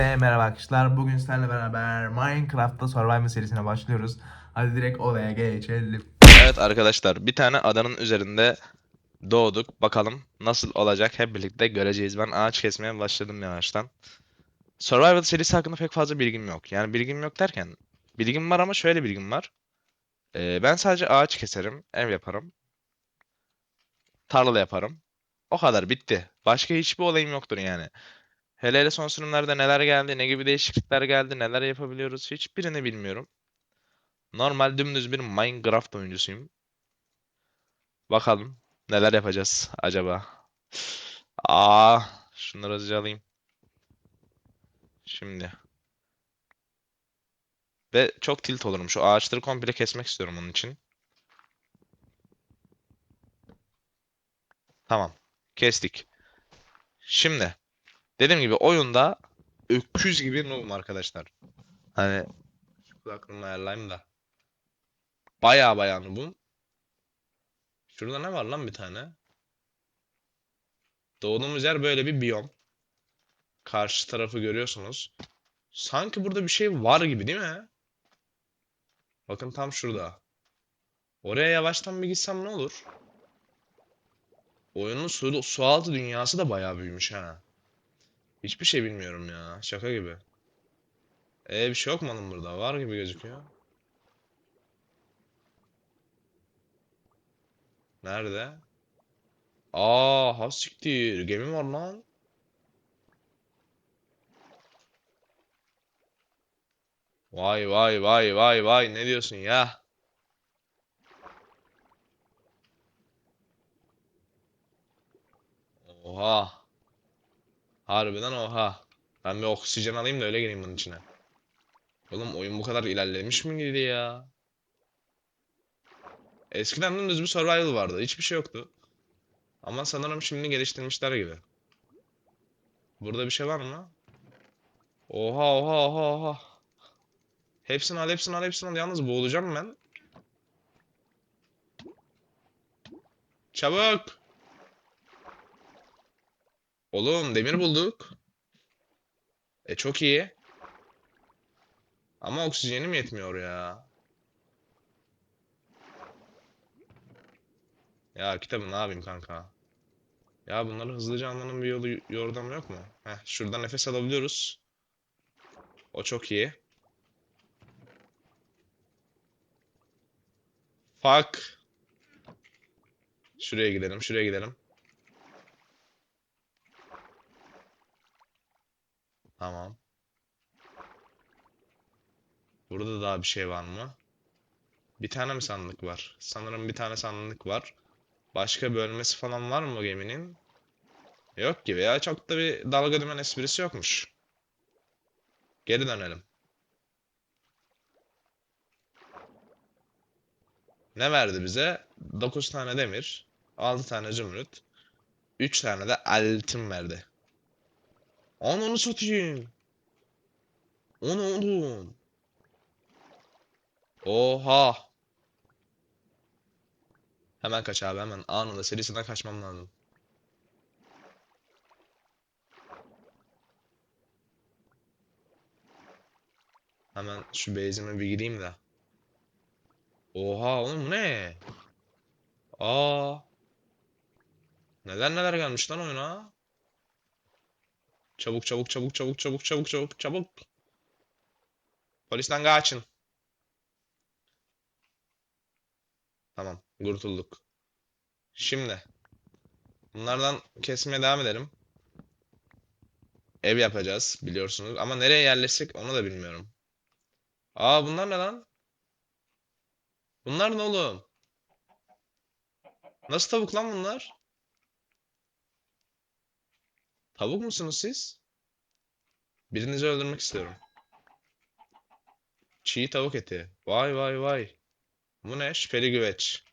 Hepinize merhaba arkadaşlar. Bugün sizlerle beraber Minecraft'ta Survival serisine başlıyoruz. Hadi direkt olaya geçelim. Evet arkadaşlar bir tane adanın üzerinde doğduk. Bakalım nasıl olacak hep birlikte göreceğiz. Ben ağaç kesmeye başladım yavaştan. Survival serisi hakkında pek fazla bilgim yok. Yani bilgim yok derken bilgim var ama şöyle bilgim var. Ee, ben sadece ağaç keserim, ev yaparım. Tarla yaparım. O kadar bitti. Başka hiçbir olayım yoktur yani. Hele hele son sürümlerde neler geldi, ne gibi değişiklikler geldi, neler yapabiliyoruz hiçbirini bilmiyorum. Normal dümdüz bir Minecraft oyuncusuyum. Bakalım neler yapacağız acaba. Aa, şunları hızlıca alayım. Şimdi. Ve çok tilt olurum. Şu ağaçları komple kesmek istiyorum onun için. Tamam. Kestik. Şimdi. Dediğim gibi oyunda öküz gibi noob'um arkadaşlar. Hani şu kulaklığımı ayarlayayım da. Baya baya noob'um. Şurada ne var lan bir tane? Doğduğumuz yer böyle bir biyom. Karşı tarafı görüyorsunuz. Sanki burada bir şey var gibi değil mi? Bakın tam şurada. Oraya yavaştan bir gitsem ne olur? Oyunun su, sualtı dünyası da bayağı büyümüş ha. Hiçbir şey bilmiyorum ya. Şaka gibi. Ee bir şey yok mu burada? Var gibi gözüküyor. Nerede? Aa, ha siktir. Gemi var lan. Vay vay vay vay vay ne diyorsun ya? Oha. Harbiden oha. Ben bir oksijen alayım da öyle gireyim bunun içine. Oğlum oyun bu kadar ilerlemiş miydi ya? Eskiden dümdüz bir survival vardı. Hiçbir şey yoktu. Ama sanırım şimdi geliştirmişler gibi. Burada bir şey var mı? Oha oha oha oha. Hepsini al hepsini al hepsini al. Yalnız boğulacağım ben. Çabuk. Oğlum demir bulduk. E çok iyi. Ama oksijenim yetmiyor ya. Ya kitabı ne yapayım kanka? Ya bunları hızlıca almanın bir yolu yordamı yok mu? Heh, şuradan nefes alabiliyoruz. O çok iyi. Fuck. Şuraya gidelim, şuraya gidelim. Tamam. Burada daha bir şey var mı? Bir tane mi sandık var? Sanırım bir tane sandık var. Başka bölmesi falan var mı geminin? Yok gibi ya. Çok da bir dalga dümen esprisi yokmuş. Geri dönelim. Ne verdi bize? 9 tane demir, 6 tane zümrüt, 3 tane de altın verdi. Ananı satayım. Onu oğlum. Oha. Hemen kaç abi hemen anında serisinden kaçmam lazım. Hemen şu base'ime bir gireyim de. Oha oğlum bu ne? Aa. Neler neler gelmiş lan oyuna? Çabuk çabuk çabuk çabuk çabuk çabuk çabuk çabuk. Polisten kaçın. Tamam, kurtulduk. Şimdi bunlardan kesmeye devam edelim. Ev yapacağız biliyorsunuz ama nereye yerleşsek onu da bilmiyorum. Aa bunlar ne lan? Bunlar ne oğlum? Nasıl tavuk lan bunlar? Tavuk musunuz siz? Birinizi öldürmek istiyorum. Çiğ tavuk eti. Vay vay vay. Bu ne? Şüpheli güveç.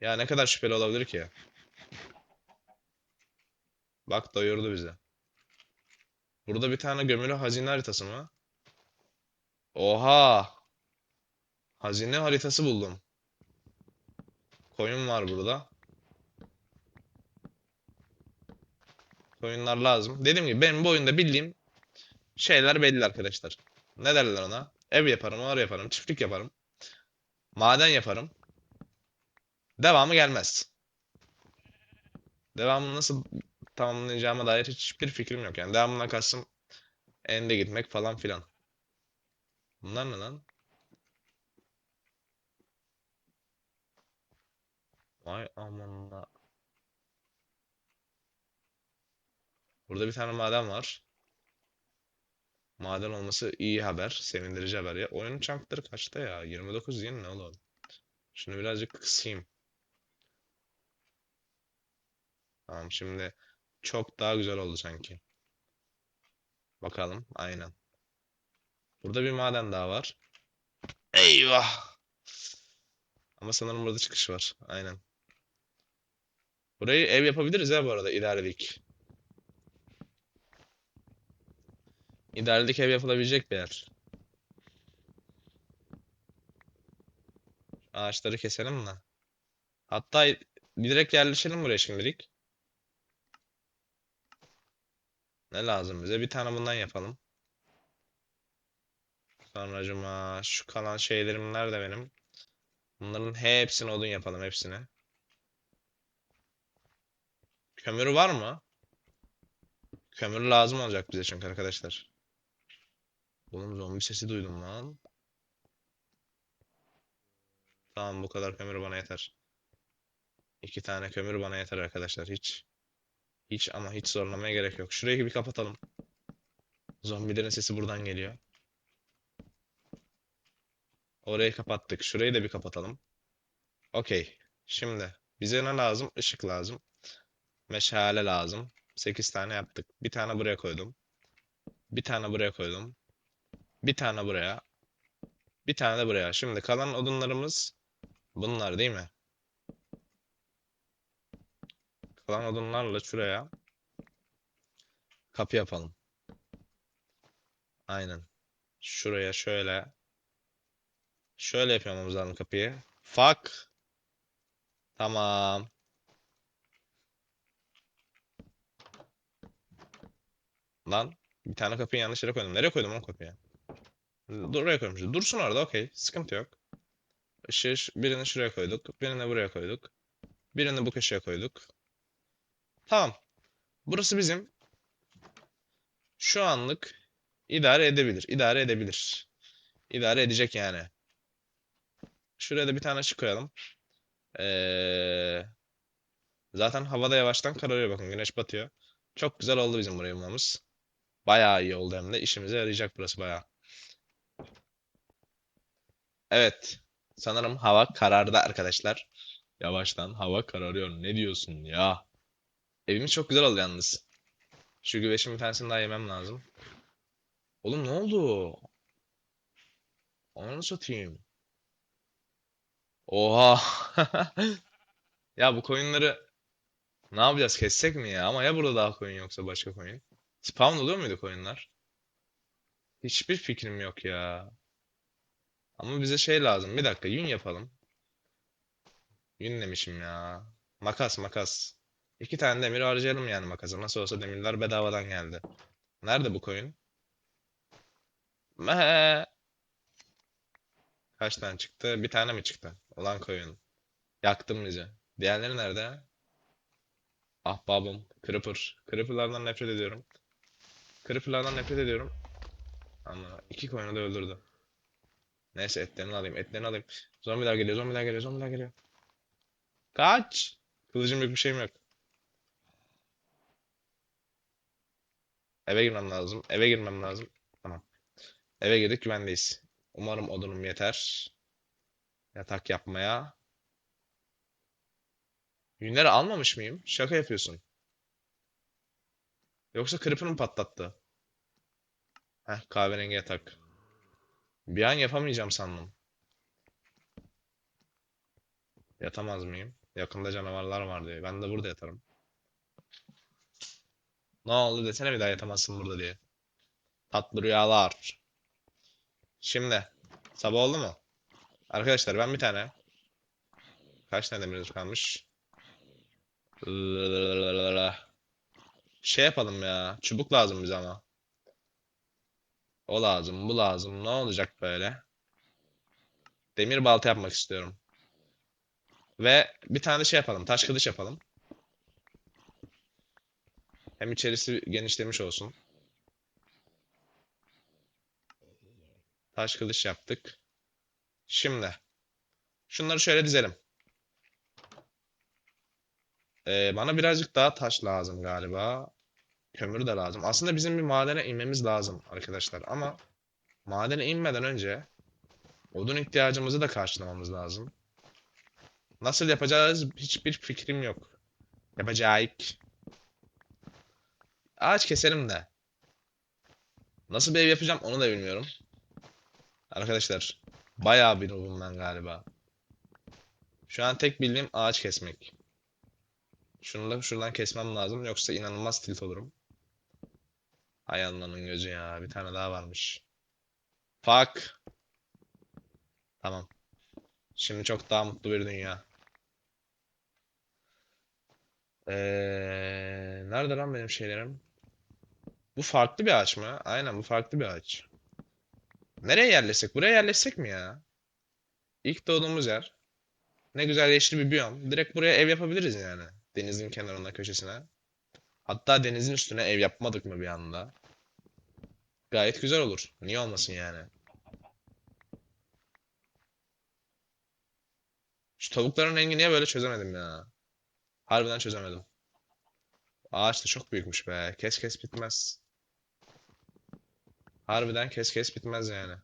Ya ne kadar şüpheli olabilir ki? Bak doyurdu bizi. Burada bir tane gömülü hazine haritası mı? Oha! Hazine haritası buldum. Koyun var burada. Koyunlar lazım. Dediğim gibi benim bu oyunda bildiğim şeyler belli arkadaşlar. Ne derler ona? Ev yaparım, ağır yaparım, çiftlik yaparım. Maden yaparım. Devamı gelmez. Devamını nasıl tamamlayacağıma dair hiçbir fikrim yok. Yani devamına kastım ende gitmek falan filan. Bunlar ne lan? Vay amanla. Burada bir tane maden var. Maden olması iyi haber. Sevindirici haber. Ya oyunun çankları kaçta ya? 29 değil mi ne oğlum? Şunu birazcık kısayım. Tamam şimdi çok daha güzel oldu sanki. Bakalım. Aynen. Burada bir maden daha var. Eyvah! Ama sanırım burada çıkış var. Aynen. Burayı ev yapabiliriz ya bu arada idarelik. İdarelik ev yapılabilecek bir yer. Ağaçları keselim de. Hatta direkt yerleşelim buraya şimdilik. Ne lazım bize? Bir tane bundan yapalım. Sonracıma şu kalan şeylerim nerede benim? Bunların hepsini odun yapalım hepsini. Kömür var mı? Kömür lazım olacak bize çünkü arkadaşlar. Oğlum zombi sesi duydum lan. Tamam bu kadar kömür bana yeter. İki tane kömür bana yeter arkadaşlar hiç. Hiç ama hiç zorlamaya gerek yok. Şurayı bir kapatalım. Zombilerin sesi buradan geliyor. Orayı kapattık. Şurayı da bir kapatalım. Okey. Şimdi bize ne lazım? Işık lazım. Meşale lazım. 8 tane yaptık. Bir tane buraya koydum. Bir tane buraya koydum. Bir tane buraya. Bir tane de buraya. Şimdi kalan odunlarımız bunlar değil mi? Kalan odunlarla şuraya kapı yapalım. Aynen. Şuraya şöyle şöyle yapmamız lazım kapıyı. Fuck. Tamam. Lan bir tane kapıyı yanlış yere koydum. Nereye koydum o kapıyı? Dur oraya koymuşuz. Dursun orada okey. Sıkıntı yok. Işığı ş- birini şuraya koyduk. Birini buraya koyduk. Birini bu köşeye koyduk. Tamam. Burası bizim. Şu anlık idare edebilir. İdare edebilir. İdare edecek yani. Şuraya da bir tane ışık koyalım. Ee, zaten havada yavaştan kararıyor bakın. Güneş batıyor. Çok güzel oldu bizim buraya bulmamız. Bayağı iyi oldu hem de. İşimize yarayacak burası bayağı. Evet. Sanırım hava karardı arkadaşlar. Yavaştan hava kararıyor. Ne diyorsun ya? Evimiz çok güzel oldu yalnız. Şu güveçin bir tanesini daha yemem lazım. Oğlum ne oldu? Onu satayım. Oha. Ya bu koyunları ne yapacağız? Kessek mi ya? Ama ya burada daha koyun yoksa başka koyun? Spawn oluyor muydu koyunlar? Hiçbir fikrim yok ya. Ama bize şey lazım. Bir dakika yün yapalım. Yün demişim ya. Makas makas. İki tane demir harcayalım yani makasa. Nasıl olsa demirler bedavadan geldi. Nerede bu koyun? Mehe. Kaç tane çıktı? Bir tane mi çıktı? Ulan koyun. Yaktın bizi. Diğerleri nerede? Ahbabım. Creeper. Creeper'lardan nefret ediyorum. Creeper'lardan nefret ediyorum. Ama iki koyunu da öldürdü. Neyse etlerini alayım. Etlerini alayım. Zombiler geliyor. Zombiler geliyor. Zombiler geliyor. Kaç. Kılıcım yok bir şeyim yok. Eve girmem lazım. Eve girmem lazım. Tamam. Eve girdik güvendeyiz. Umarım odunum yeter. Yatak yapmaya. Yünleri almamış mıyım? Şaka yapıyorsun. Yoksa Creeper mı patlattı? Heh kahverengi yatak. Bir an yapamayacağım sandım. Yatamaz mıyım? Yakında canavarlar var diye. Ben de burada yatarım. Ne oldu desene bir daha yatamazsın burada diye. Tatlı rüyalar. Şimdi. Sabah oldu mu? Arkadaşlar ben bir tane. Kaç tane demirimiz kalmış? Şey yapalım ya. Çubuk lazım bize ama. O lazım, bu lazım. Ne olacak böyle? Demir balta yapmak istiyorum. Ve bir tane şey yapalım. Taş kılıç yapalım. Hem içerisi genişlemiş olsun. Taş kılıç yaptık. Şimdi. Şunları şöyle dizelim. Ee, bana birazcık daha taş lazım galiba. Kömür de lazım. Aslında bizim bir madene inmemiz lazım arkadaşlar. Ama madene inmeden önce odun ihtiyacımızı da karşılamamız lazım. Nasıl yapacağız hiçbir fikrim yok. Yapacağız. Ağaç keselim de. Nasıl bir ev yapacağım onu da bilmiyorum. Arkadaşlar bayağı bir noobum ben galiba. Şu an tek bildiğim ağaç kesmek. Şunu da şuradan kesmem lazım yoksa inanılmaz tilt olurum. Hay Allah'ın gözü ya bir tane daha varmış. Fuck. Tamam. Şimdi çok daha mutlu bir dünya. Ee, nerede lan benim şeylerim? Bu farklı bir ağaç mı? Aynen bu farklı bir ağaç. Nereye yerleşsek? Buraya yerleşsek mi ya? İlk doğduğumuz yer. Ne güzel yeşil bir biyom. Direkt buraya ev yapabiliriz yani. Denizin kenarına, köşesine. Hatta denizin üstüne ev yapmadık mı bir anda? Gayet güzel olur. Niye olmasın yani? Şu tavukların rengi niye böyle çözemedim ya. Harbiden çözemedim. Ağaç da çok büyükmüş be. Kes kes bitmez. Harbiden kes kes bitmez yani.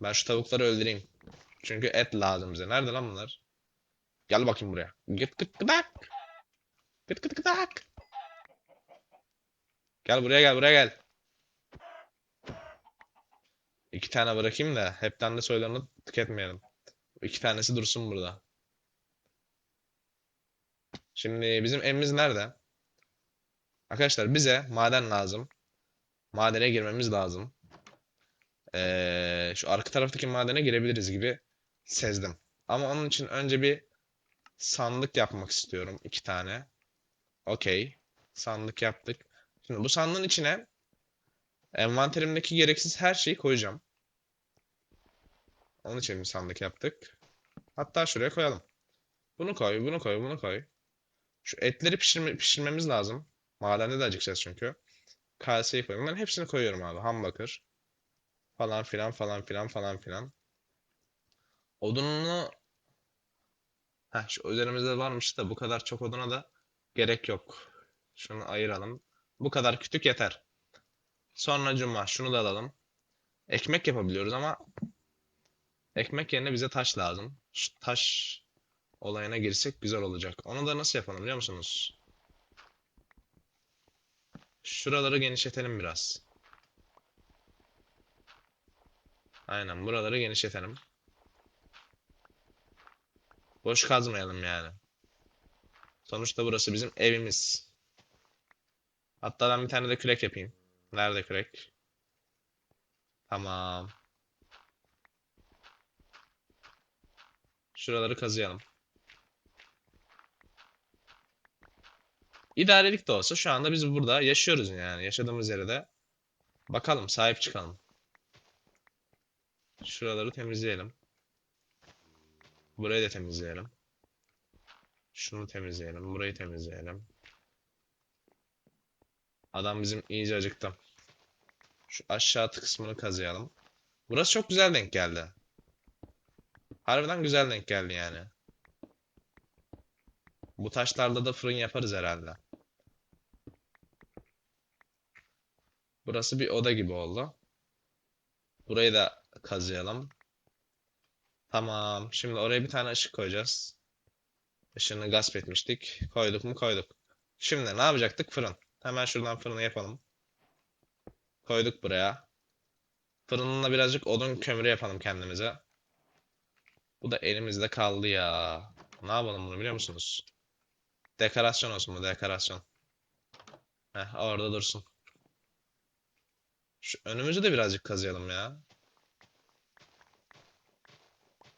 Ben şu tavukları öldüreyim. Çünkü et lazım bize. Nerede lan bunlar? Gel bakayım buraya. Gıt gıt gıdak. Gıt gıt gıdak. Gel buraya gel buraya gel. İki tane bırakayım da hepten de soylarını tüketmeyelim. İki tanesi dursun burada. Şimdi bizim evimiz nerede? Arkadaşlar bize maden lazım. Madene girmemiz lazım. Ee, şu arka taraftaki madene girebiliriz gibi sezdim. Ama onun için önce bir sandık yapmak istiyorum. iki tane. Okey. Sandık yaptık. Şimdi bu sandığın içine envanterimdeki gereksiz her şeyi koyacağım. Onun için bir sandık yaptık. Hatta şuraya koyalım. Bunu koy, bunu koy, bunu koy. Şu etleri pişirme, pişirmemiz lazım. Madende de acıkacağız çünkü. Kaseyi koyuyorum. Ben hepsini koyuyorum abi. Ham bakır. Falan filan falan filan falan filan. Odununu Heh, şu üzerimizde varmış da bu kadar çok oduna da gerek yok. Şunu ayıralım. Bu kadar kütük yeter. Sonra cuma şunu da alalım. Ekmek yapabiliyoruz ama ekmek yerine bize taş lazım. Şu taş olayına girsek güzel olacak. Onu da nasıl yapalım biliyor musunuz? Şuraları genişletelim biraz. Aynen buraları genişletelim. Boş kazmayalım yani. Sonuçta burası bizim evimiz. Hatta ben bir tane de kürek yapayım. Nerede kürek? Tamam. Şuraları kazıyalım. İdarelik de olsa şu anda biz burada yaşıyoruz yani. Yaşadığımız yere de bakalım, sahip çıkalım. Şuraları temizleyelim. Burayı da temizleyelim. Şunu temizleyelim. Burayı temizleyelim. Adam bizim iyice acıktı. Şu aşağı kısmını kazıyalım. Burası çok güzel denk geldi. Harbiden güzel denk geldi yani. Bu taşlarla da fırın yaparız herhalde. Burası bir oda gibi oldu. Burayı da kazıyalım. Tamam. Şimdi oraya bir tane ışık koyacağız. Işığını gasp etmiştik. Koyduk mu koyduk. Şimdi ne yapacaktık? Fırın. Hemen şuradan fırını yapalım. Koyduk buraya. Fırınına birazcık odun kömürü yapalım kendimize. Bu da elimizde kaldı ya. Ne yapalım bunu biliyor musunuz? Dekorasyon olsun bu dekorasyon. Heh, orada dursun. Şu önümüzü de birazcık kazıyalım ya.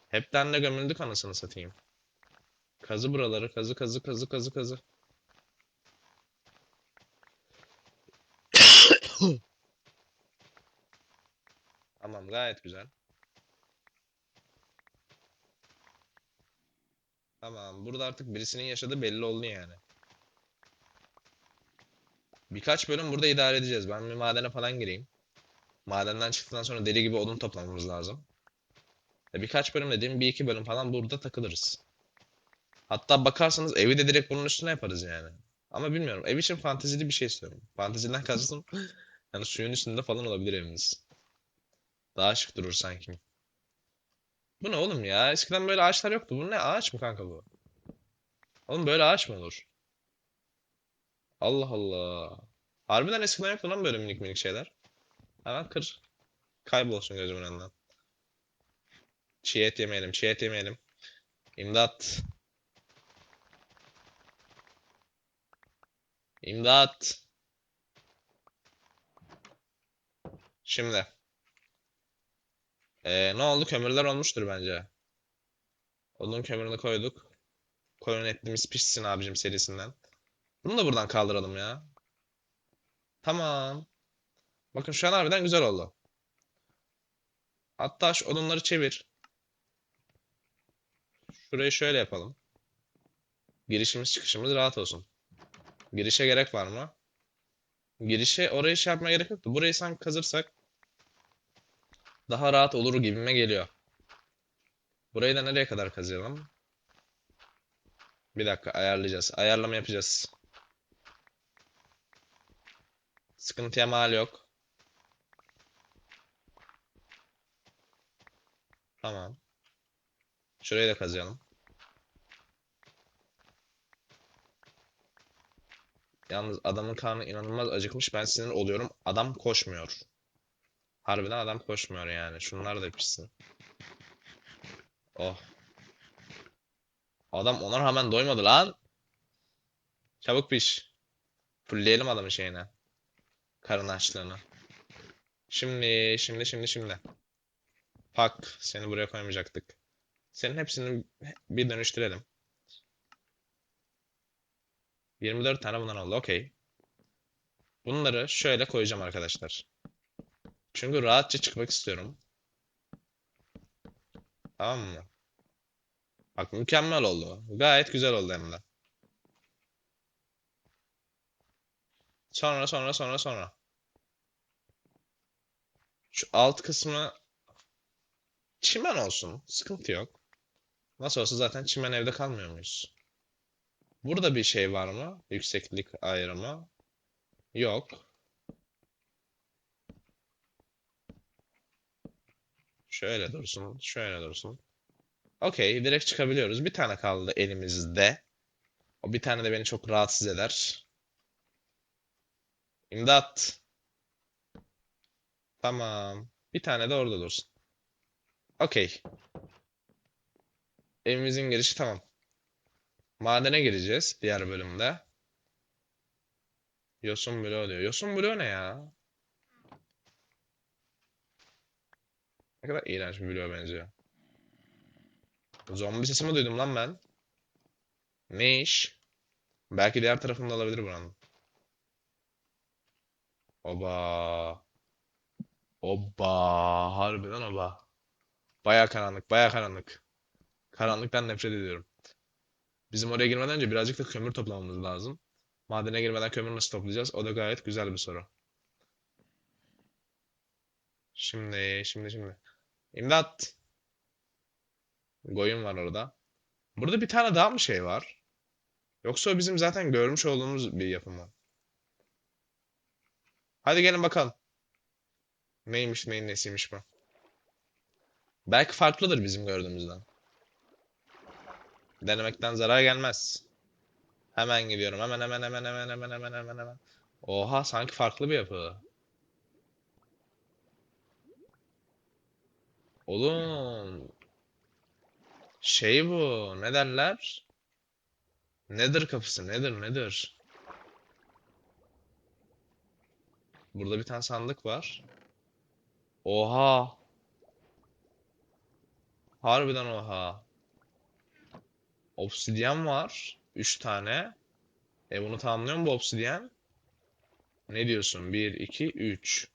Hepten de gömüldük anasını satayım. Kazı buraları. Kazı kazı kazı kazı kazı. Tamam gayet güzel. Tamam burada artık birisinin yaşadığı belli oldu yani. Birkaç bölüm burada idare edeceğiz. Ben bir madene falan gireyim. Madenden çıktıktan sonra deli gibi odun toplamamız lazım. E, Birkaç bölüm dediğim bir iki bölüm falan burada takılırız. Hatta bakarsanız evi de direkt bunun üstüne yaparız yani. Ama bilmiyorum. Ev için fantezili bir şey istiyorum. Fanteziden kastım yani suyun üstünde falan olabilir evimiz. Daha şık durur sanki. Bu ne oğlum ya? Eskiden böyle ağaçlar yoktu. Bu ne ağaç mı kanka bu? Oğlum böyle ağaç mı olur? Allah Allah. Harbiden eskiden yoktu lan böyle minik minik şeyler. Hemen kır. Kaybolsun gözümün önünden. Çiğ et yemeyelim, çiğ et yemeyelim. İmdat. İmdat. Şimdi. Ee, ne oldu? Kömürler olmuştur bence. Odun kömürünü koyduk. Koyun etimiz pişsin abicim serisinden. Bunu da buradan kaldıralım ya. Tamam. Bakın şu an harbiden güzel oldu. Hatta şu odunları çevir. Şurayı şöyle yapalım. Girişimiz çıkışımız rahat olsun. Girişe gerek var mı? Girişe orayı şey yapmaya gerek yok da burayı sanki kazırsak daha rahat olur gibime geliyor. Burayı da nereye kadar kazıyalım? Bir dakika ayarlayacağız. Ayarlama yapacağız. Sıkıntıya mal yok. Tamam. Şurayı da kazıyalım. Yalnız adamın karnı inanılmaz acıkmış. Ben sinir oluyorum. Adam koşmuyor. Harbiden adam koşmuyor yani. Şunlar da pişsin. Oh. Adam ona rağmen doymadı lan. Çabuk piş. Fullleyelim adamın şeyine. Karın açlığını. Şimdi, şimdi, şimdi, şimdi. Pak. Seni buraya koymayacaktık. Senin hepsini bir dönüştürelim. 24 tane bundan oldu. Okey. Bunları şöyle koyacağım arkadaşlar. Çünkü rahatça çıkmak istiyorum. Tamam mı? Bak mükemmel oldu. Gayet güzel oldu hem de. Sonra sonra sonra sonra. Şu alt kısmı çimen olsun. Sıkıntı yok. Nasıl olsa zaten çimen evde kalmıyor muyuz? Burada bir şey var mı? Yükseklik ayrımı. Yok. Şöyle dursun, şöyle dursun. Okey, direkt çıkabiliyoruz. Bir tane kaldı elimizde. O bir tane de beni çok rahatsız eder. İmdat. Tamam. Bir tane de orada dursun. Okey. Evimizin girişi tamam. Madene gireceğiz diğer bölümde. Yosun bloğu diyor. Yosun bloğu ne ya? Ne kadar iğrenç bir bloğa benziyor. Zombi sesi mi duydum lan ben? Ne iş? Belki diğer tarafında olabilir buranın. Oba. Oba. Harbiden oba. Baya karanlık, baya karanlık. Karanlıktan nefret ediyorum. Bizim oraya girmeden önce birazcık da kömür toplamamız lazım. Madene girmeden kömür nasıl toplayacağız? O da gayet güzel bir soru. Şimdi, şimdi, şimdi. İmdat. Goyun var orada. Burada bir tane daha mı şey var? Yoksa o bizim zaten görmüş olduğumuz bir yapı mı? Hadi gelin bakalım. Neymiş, neyin nesiymiş bu? Belki farklıdır bizim gördüğümüzden. Denemekten zarar gelmez. Hemen gidiyorum. Hemen hemen hemen hemen hemen hemen hemen hemen. Oha sanki farklı bir yapı. Oğlum. Şey bu. Ne derler? Nedir kapısı? Nedir? Nedir? Burada bir tane sandık var. Oha. Harbiden oha. Obsidyen var. 3 tane. E bunu tamamlıyor mu bu obsidyen? Ne diyorsun? 1, 2, 3.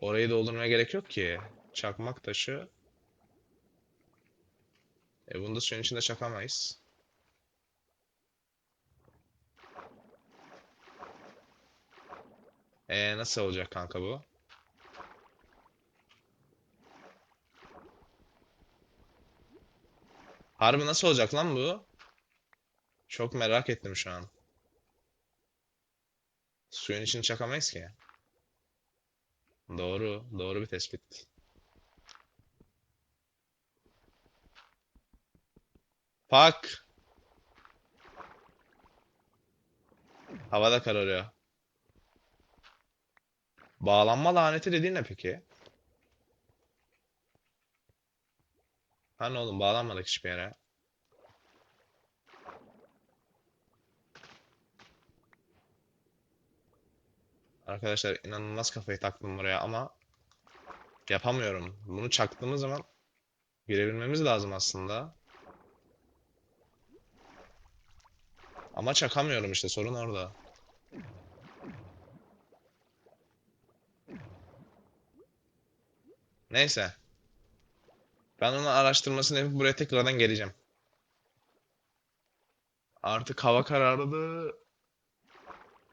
Orayı doldurmaya gerek yok ki. Çakmak taşı. E bunu da suyun içinde çakamayız. E nasıl olacak kanka bu? Harbi nasıl olacak lan bu? Çok merak ettim şu an. Suyun içini çakamayız ki. Doğru, doğru bir tespit. Fuck. Havada kararıyor. Bağlanma laneti dediğin ne peki? Hani oğlum bağlanmadık hiçbir yere. Arkadaşlar inanılmaz kafayı taktım buraya ama yapamıyorum. Bunu çaktığımız zaman girebilmemiz lazım aslında. Ama çakamıyorum işte sorun orada. Neyse. Ben onun araştırmasını yapıp buraya tekrardan geleceğim. Artık hava karardı.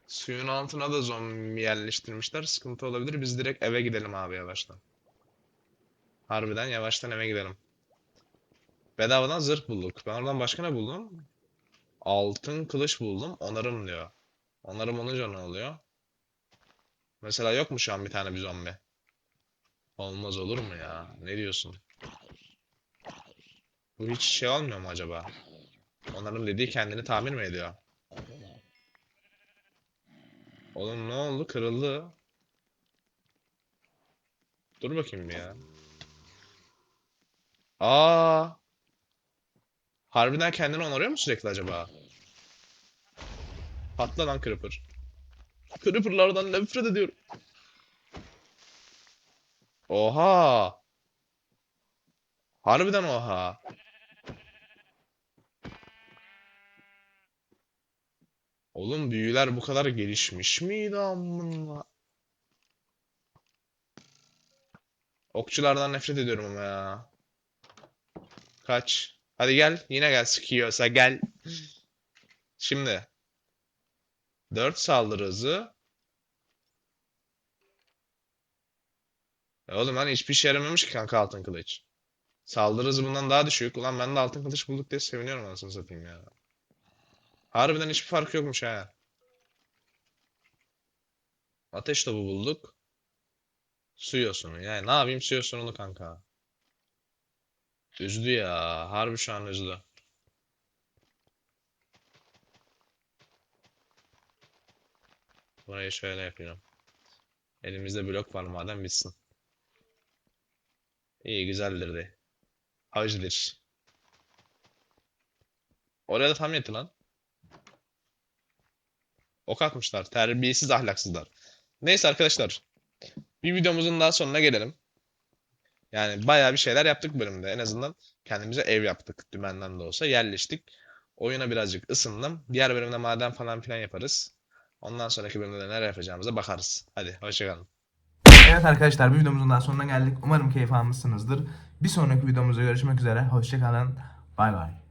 Suyun altına da zombi yerleştirmişler. Sıkıntı olabilir. Biz direkt eve gidelim abi yavaştan. Harbiden yavaştan eve gidelim. Bedavadan zırh bulduk. Ben oradan başka ne buldum? Altın kılıç buldum. Onarım diyor. Onarım olunca ne oluyor? Mesela yok mu şu an bir tane bir zombi? Olmaz olur mu ya? Ne diyorsun? Bu hiç şey olmuyor mu acaba? Onarım dediği kendini tamir mi ediyor? Oğlum ne oldu? Kırıldı. Dur bakayım bir ya. Aa! Harbiden kendini onarıyor mu sürekli acaba? Patla lan Creeper. Creeper'lardan nefret ediyorum. Oha! Harbiden oha. Oğlum büyüler bu kadar gelişmiş miydi amına? Okçulardan nefret ediyorum ama ya. Kaç. Hadi gel. Yine gel sıkıyorsa gel. Şimdi. 4 saldırı hızı. E oğlum hani hiçbir işe yaramamış ki kanka altın kılıç. Saldırı hızı bundan daha düşük. Ulan ben de altın kılıç bulduk diye seviniyorum anasını satayım ya. Harbiden hiçbir fark yokmuş ha. Ateş topu bulduk. Su yosunu. Yani ne yapayım su yosununu kanka. Üzdü ya. Harbi şu an üzdü. Burayı şöyle yapıyorum. Elimizde blok var madem bitsin. İyi güzeldir de. Hacıdır. Oraya da tam yetti lan. Ok atmışlar. Terbiyesiz ahlaksızlar. Neyse arkadaşlar. Bir videomuzun daha sonuna gelelim. Yani bayağı bir şeyler yaptık bölümde. En azından kendimize ev yaptık. Dümenden de olsa yerleştik. Oyuna birazcık ısındım. Diğer bölümde maden falan filan yaparız. Ondan sonraki bölümde de neler yapacağımıza bakarız. Hadi hoşçakalın. Evet arkadaşlar bir videomuzun daha sonuna geldik. Umarım keyif almışsınızdır. Bir sonraki videomuzda görüşmek üzere. Hoşçakalın. Bay bay.